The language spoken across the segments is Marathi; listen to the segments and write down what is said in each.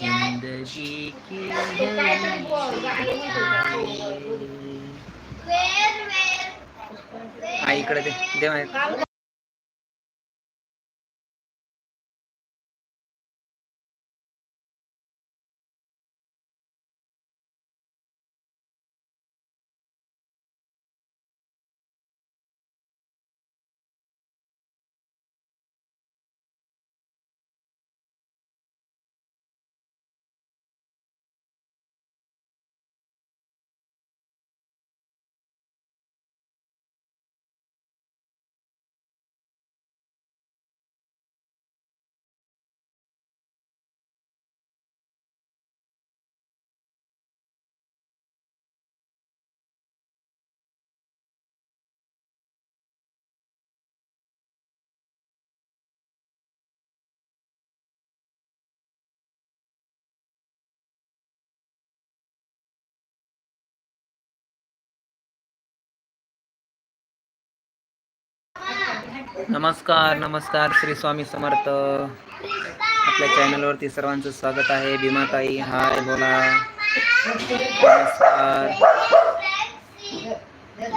जिंदगी की आई इकडे दे दे नमस्कार नमस्कार श्री स्वामी समर्थ. आपल्या चॅनलवरती सर्वांचं स्वागत आहे. भीमाताई हाय बोला. नमस्कार.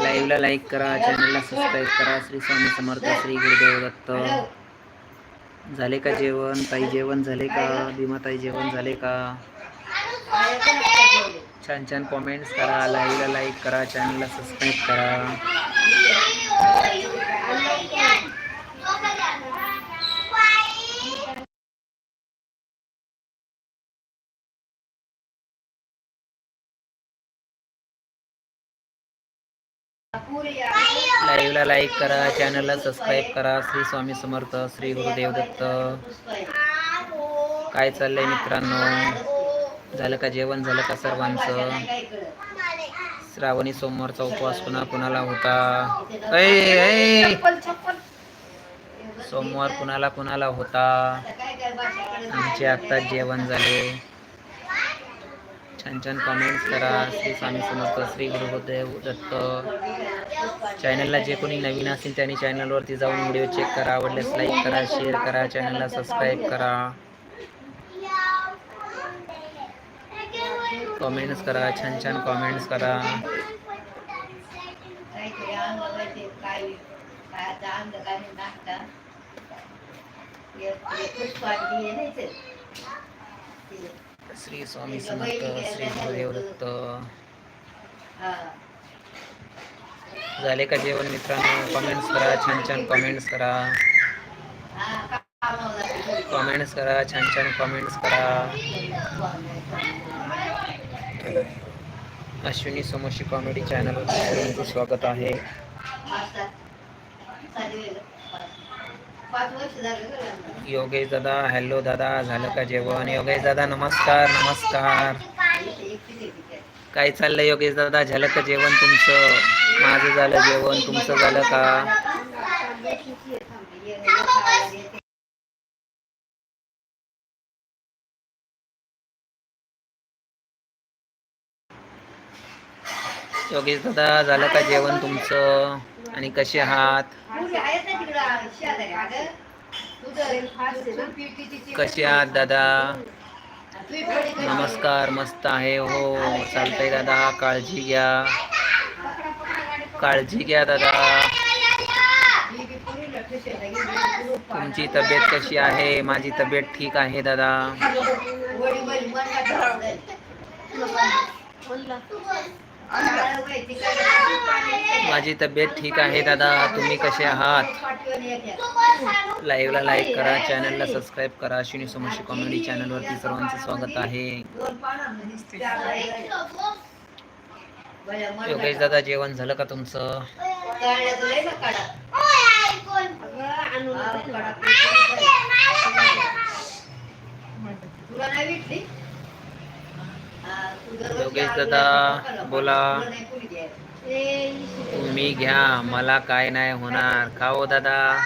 लाईव्हला लाईक करा चॅनलला सबस्क्राईब करा. श्री स्वामी समर्थ श्री गुरुदेव दत्त. झाले का जेवण? ताई जेवण झाले का? भीमाताई जेवण झाले का? छान छान कॉमेंट्स करा. लाईव्हला लाईक करा चॅनलला सबस्क्राईब करा. लाईव्हला लाईक करा चॅनलला सबस्क्राईब करा. श्री स्वामी समर्थ श्री गुरुदेव दत्त काय चाललंय मित्रांनो? झालं का जेवण? झालं का सर्वांचं? श्रावणी सोमवारचा उपवास पुन्हा कुणाला होता? सोमवार कुणाला कुणाला होता? आमचे आत्ताच जेवण झाले. छान छान कमेंट्स करा. श्री स्वामी समर्थ श्री गुरुदेव दत्त चॅनलला जे कोणी नवीन असेल त्यांनी चॅनलवरती जाऊन व्हिडिओ चेक करा. आवडल्यास लाईक करा शेअर करा. चॅनलला सबस्क्राईब करा. कमेंट्स करा. छान छान कमेंट्स करा. श्री स्वामी समर्थ श्री गुरुदेव दत्त झाले का जेवण मित्रांनो कमेंट्स करा, छान छान कमेंट्स करा. कमेंट्स करा, छान छान कमेंट्स करा. अश्विनी समोशी कॉमेडी चॅनल स्वागत आहे. योगेश दादा हॅलो दादा, झालं का जेवण? योगेश दादा, नमस्कार नमस्कार. काय चाललंय योगेश दादा? झालं का जेवण तुमचं? माझं झालं जेवण. तुमचं झालं का? योगेश दादा झालं का जेवण तुमचं? आणि कसे आहात? कसे आहात दादा? नमस्कार, मस्त आहे हो. चालतंय दादा, काळजी घ्या. काळजी घ्या दादा. तुमची तब्येत कशी आहे? माझी तब्येत ठीक आहे दादा. माझी तब्येत ठीक आहे दादा. तुम्ही कसे आहात? लाईव्हला लाईक करा चॅनलला सबस्क्राईब करा. शिनी समोशी कॉमेडी चॅनलवरती सर्वांचं स्वागत आहे. योगेश दादा जेवण झालं का तुमचं? योगेश दादा बोला. तुम्ही घ्या मला काय नाही होणार. का हो दादा?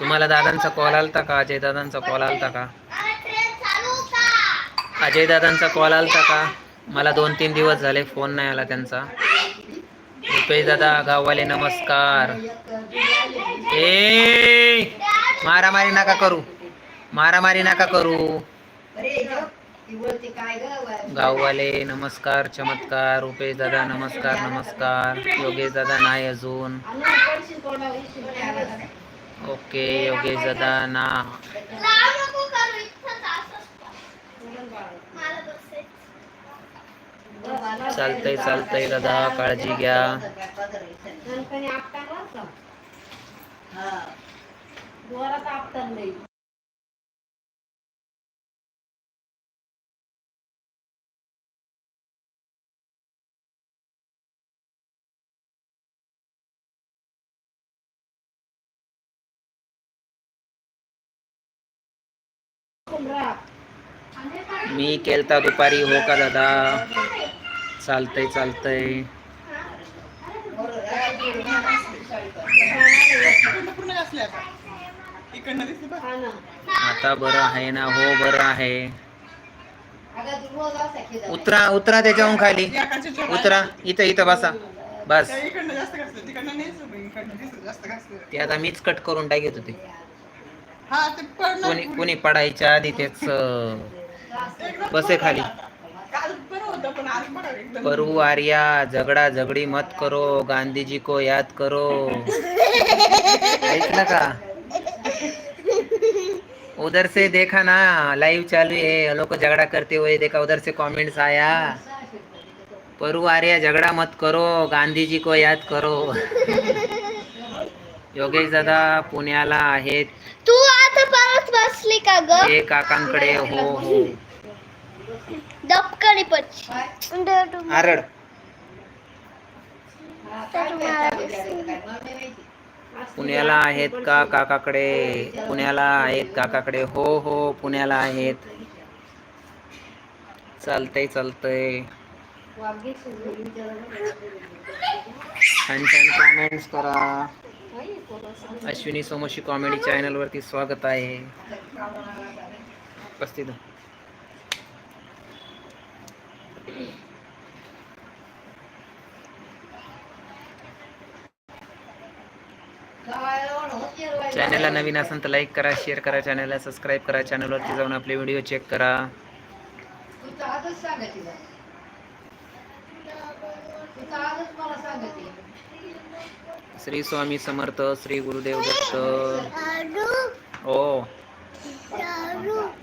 तुम्हाला दादांचा कॉल आलता का? अजय दादांचा कॉल आलता का? अजय दादांचा कॉल आलता का? मला दोन तीन दिवस झाले फोन नाही आला त्यांचा. रुपेश दादा गाववाले नमस्कार. ए मारामारी नका करू. मारामारी नका करू. गाववाले नमस्कार चमत्कार रुपेश दादा नमस्कार नमस्कार योगेश दादा नाही अजून. ओके योगेश दादा ना. चालतंय चालतंय दादा काळजी घ्या. नाही. मी केलता दुपारी. हो का दादा? चालतंय चालतंय. आता बरं आहे ना? हो बरं आहे. उतरा उतरा त्याच्याहून खाली. उतरा. इथं इथं बसा. बस. ते आता मीच कट करून टाकत होते. हा ते पडणार कोणी कोणी पडायच्या आधी तेच बसे खाली. काल बरं होतं पण आज बघा एकदम. परू आर्या झगड़ा झगड़ी मत करो गांधी जी को याद करो. ऐकलं का? उधर से देखा ना लाइव चालू है लोग झगड़ा करते हुए देखा उधर से कमेंट्स आया. परू आर्या झगड़ा मत करो गांधी जी को याद करो. योगेश दादा पुण्याला आहेत. तू आता बसली का ग? ते काकांकडे हो हो. दपकडी पच आरड. पुण्याला आहेत का काकाकडे? पुण्याला आहेत काकाकडे. हो हो पुण्याला आहेत. चालतंय चालतंय. छान छान कॉमेंट्स करा. अश्विनी सोमशी कॉमेडी चॅनल वरती स्वागत आहे. उपस्थित चॅनलला नवीन असेल तर लाईक करा शेअर करा चॅनलला सबस्क्राईब करा चॅनलवरती जाऊन आपले व्हिडिओ चेक करा. आजच आजच मला सांगते श्री स्वामी समर्थ श्री गुरुदेव दत्त. हो.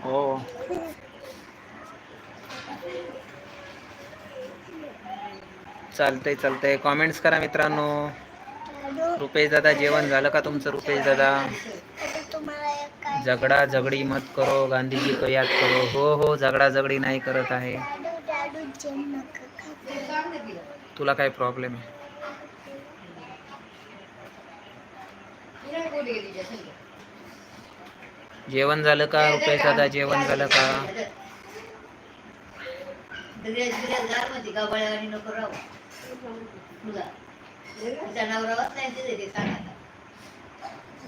हो. चालतंय चालतंय. कॉमेंट्स करा मित्रांनो. रुपेश दादा जेवण झालं का तुमचं रुपेश दादा? झगडा झगडी मत करो गांधीजी को याद करो. हो हो झगडा झगडी नाही करत आहे. तुला काय प्रॉब्लेम आहे तू नाही बोली गेली त्या संग. जेवण झालं का रुपेश दादा जेवण झालं का.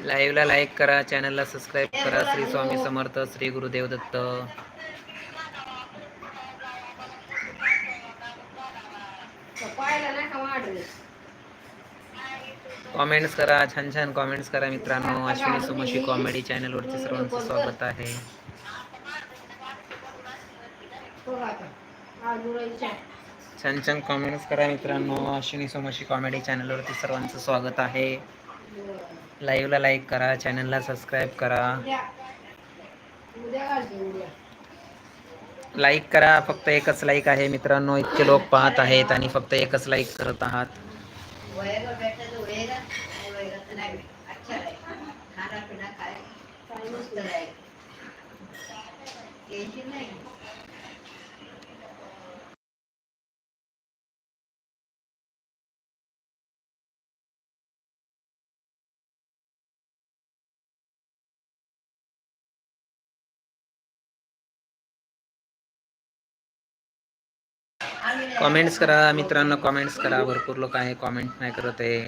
लाईव्हला लाईक करा चॅनलला सबस्क्राईब करा. श्री स्वामी समर्थ श्री गुरुदेव दत्त. कॉमेंट्स करा छान छान कॉमेंट्स करा मित्रांनो. अश्विनी सुमशी कॉमेडी चॅनलवरती सर्वांचं स्वागत आहे. छान छान कॉमेंट्स करा मित्रांनो. अश्विनी सोमशी कॉमेडी चॅनलवरती सर्वांचं स्वागत आहे. लाईव्हला लाईक करा चॅनलला सबस्क्राईब करा. लाईक करा फक्त एकच लाईक आहे मित्रांनो. इतके लोक पाहत आहेत आणि फक्त एकच लाईक करत आहात. नहीं कॉमेंट्स करा मित्रांनो कॉमेंट्स करा. भरपूर लोक आहे कॉमेंट नाही करत आहे.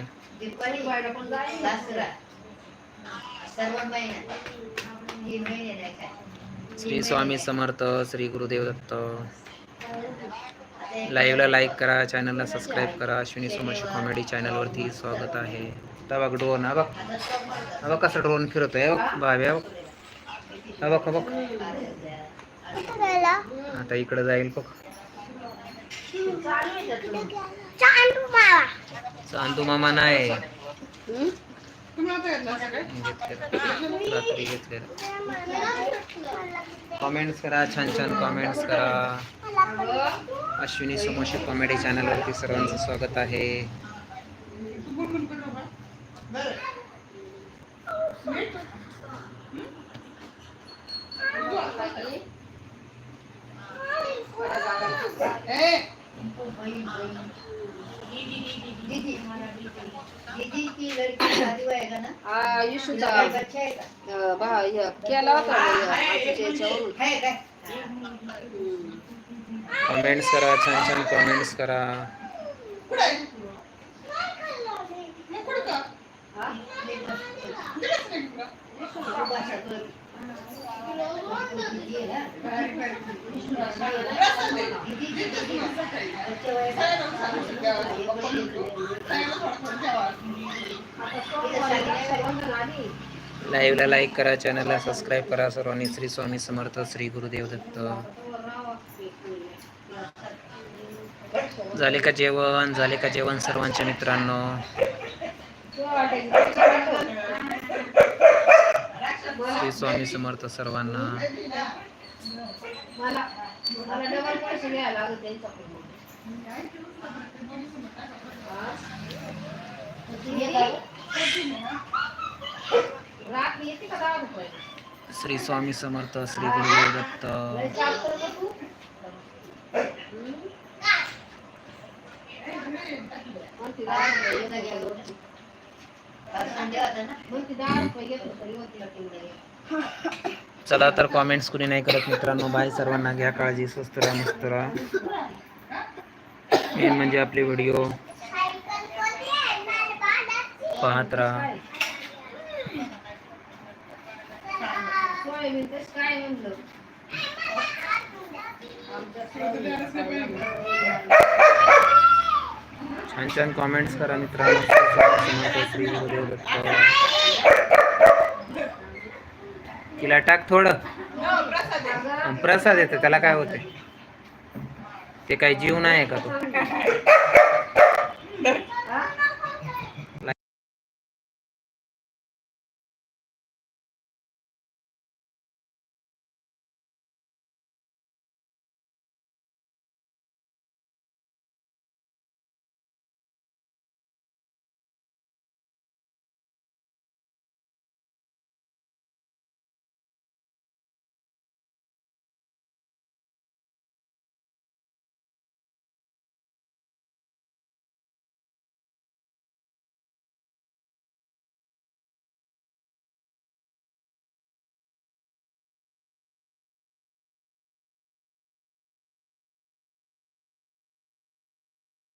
श्री स्वामी समर्थ श्री गुरुदेव दत्त. लाईव्हला लाईक करा चॅनलला सबस्क्राईब करा. अश्विनी सोमशी कॉमेडी चॅनलवरती स्वागत आहे. आता बघ ड्रोन हा बघ. हा बघ कसं ड्रोन फिरतोय हा बघ. भाव्या बघ. हा बघ बघ. आता इकडं जाईल बघ. चांदू मामा. नाही घेतलेलं कमेंट्स करा छान छान कमेंट्स करा. अश्विनी सोमशी कॉमेडी चॅनलवरती सर्वांचं स्वागत आहे. हं? दीदी दीदी की लड़की शादी होएगा ना हा है हे म्हणजे. है. कमेंट्स करा छान छान कमेंट्स करा कुठं लाईव्हला लाईक करा चॅनलला सबस्क्राईब करा. सर्वांनी श्री स्वामी समर्थ श्री गुरुदेव दत्त. झाले का जेवण? झाले का जेवण सर्वांच्या मित्रांनो? श्री स्वामी समर्थ सर्वांना. श्री स्वामी समर्थ श्री गुरुदेव दत्त. चला तर कॉमेंट्स कुणी नाही करत मित्रांनो. बाय सर्वांना घ्या काळजी स्वस्त राहा मस्त राहा. मेन म्हणजे आपले व्हिडिओ पाहत राहा. काय छान छान कॉमेंट्स करा मित्रांनो. तिला टाक थोडं. प्रसाद येतं त्याला काय होते ते काही जीव नाही का तो?